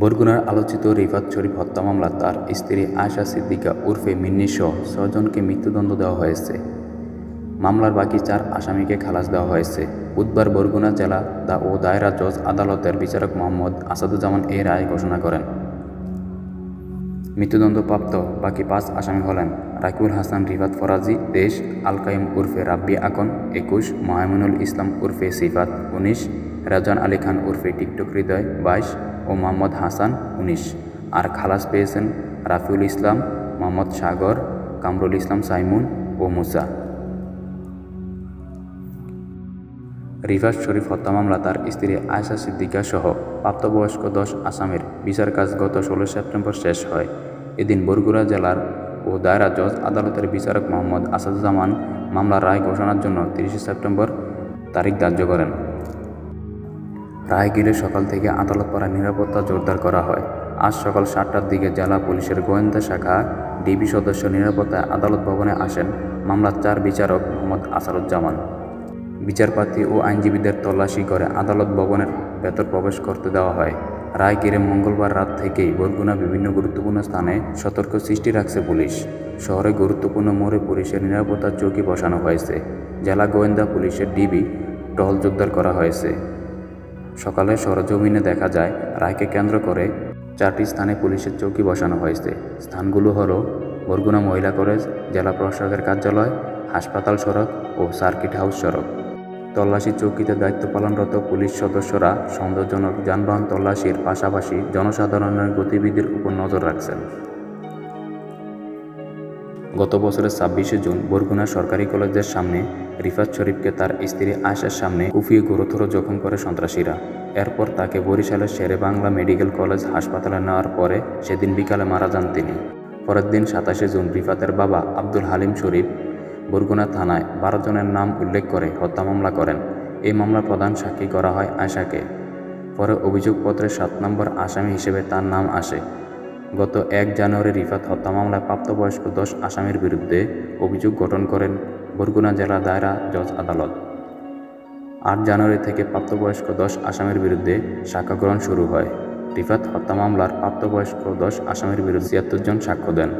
বরগুনার আলোচিত রিফাত শরীফ হত্যা মামলা তার স্ত্রী আয়শা সিদ্দিকা উর্ফে মিন্নি সহ ছজনকে মৃত্যুদণ্ড দেওয়া হয়েছে। মামলার বাকি চার আসামিকে খালাস দেওয়া হয়েছে। বুধবার বরগুনা জেলা দা ও দায়রা জজ আদালতের বিচারক মোহাম্মদ আসাদুজ্জামান এই রায় ঘোষণা করেন। মৃত্যুদণ্ডপ্রাপ্ত বাকি পাঁচ আসামি হলেন রাকিবুল হাসান, রিফাত ফরাজি, দেশ আল কাইম উর্ফে রাব্বি আকন, একুশ মাহমুনুল ইসলাম উর্ফে সিফাত, উনিশ, রাজান আলী খান উর্ফে টিকটক হৃদয়, বাইশ ও মোহাম্মদ হাসান উনিশ। আর খালাস পেয়েছেন রাফিউল ইসলাম, মোহাম্মদ সাগর, কামরুল ইসলাম সাইমুন ও মুসা। রিফাত শরীফ হত্যা মামলা তার স্ত্রী আয়সা সিদ্দিকা সহ প্রাপ্তবয়স্ক দশ আসামের বিচার কাজ গত ষোলো সেপ্টেম্বর শেষ হয়। এদিন বরগুড়া জেলার ও দায়রা জজ আদালতের বিচারক মোহাম্মদ আসাদুজ্জামান মামলার রায় ঘোষণার জন্য তিরিশে সেপ্টেম্বর তারিখ ধার্য করেন। রায় গিলে সকাল থেকে আদালত পাড়া নিরাপত্তা জোরদার করা হয়। আজ সকাল সাতটার দিকে জেলা পুলিশের গোয়েন্দা শাখা ডিবি সদস্য নিরাপত্তায় আদালত ভবনে আসেন মামলার চার বিচারক মোহাম্মদ আসারুজ্জামান। বিচারপতি ও আইনজীবীদের তল্লাশি করে আদালত ভবনের ভেতর প্রবেশ করতে দেওয়া হয়। রায় ঘিরে মঙ্গলবার রাত থেকেই বরগুনা বিভিন্ন গুরুত্বপূর্ণ স্থানে সতর্ক সৃষ্টি রাখছে পুলিশ। শহরে গুরুত্বপূর্ণ মোড়ে পুলিশের নিরাপত্তার চৌকি বসানো হয়েছে। জেলা গোয়েন্দা পুলিশের ডিবি টহল জোরদার করা হয়েছে। সকালে সরজমিনে দেখা যায়, রায়কে কেন্দ্র করে চারটি স্থানে পুলিশের চৌকি বসানো হয়েছে। স্থানগুলো হলো বরগুনা মহিলা কলেজ, জেলা প্রশাসকের কার্যালয়, হাসপাতাল সড়ক ও সার্কিট হাউস সড়ক। তল্লাশি চৌকিতে দায়িত্ব পালনরত পুলিশ সদস্যরা সন্দেহজনক যানবাহন তল্লাশির পাশাপাশি জনসাধারণের গতিবিধির উপর নজর রাখছেন। গত বছরের ছাব্বিশে জুন বরগুনা সরকারি কলেজের সামনে রিফাত শরীফকে তার স্ত্রী আয়সার সামনে কুফিয়ে গুরুতর জখম করে সন্ত্রাসীরা। এরপর তাকে বরিশালের শেরে বাংলা মেডিকেল কলেজ হাসপাতালে নেওয়ার পরে সেদিন বিকালে মারা যান তিনি। পরের দিন সাতাশে জুন রিফাতের বাবা আব্দুল হালিম শরীফ বরগুনা থানায় বারো জনের নাম উল্লেখ করে হত্যা মামলা করেন। এই মামলার প্রধান সাক্ষী করা হয় আয়সাকে পরে অভিযোগপত্রে সাত নম্বর আসামি হিসেবে তার নাম আসে। গত এক জানুয়ারি রিফাত হত্যা মামলায় প্রাপ্তবয়স্ক দশ আসামির বিরুদ্ধে অভিযোগ গঠন করেন বরগুনা জেলা দায়রা জজ আদালত। আট জানুয়ারি থেকে প্রাপ্তবয়স্ক দশ আসামের বিরুদ্ধে সাক্ষ্য গ্রহণ শুরু হয়। রিফাত হত্যা মামলার প্রাপ্তবয়স্ক দশ আসামির বিরুদ্ধে ছিয়াত্তর জন সাক্ষ্য দেন।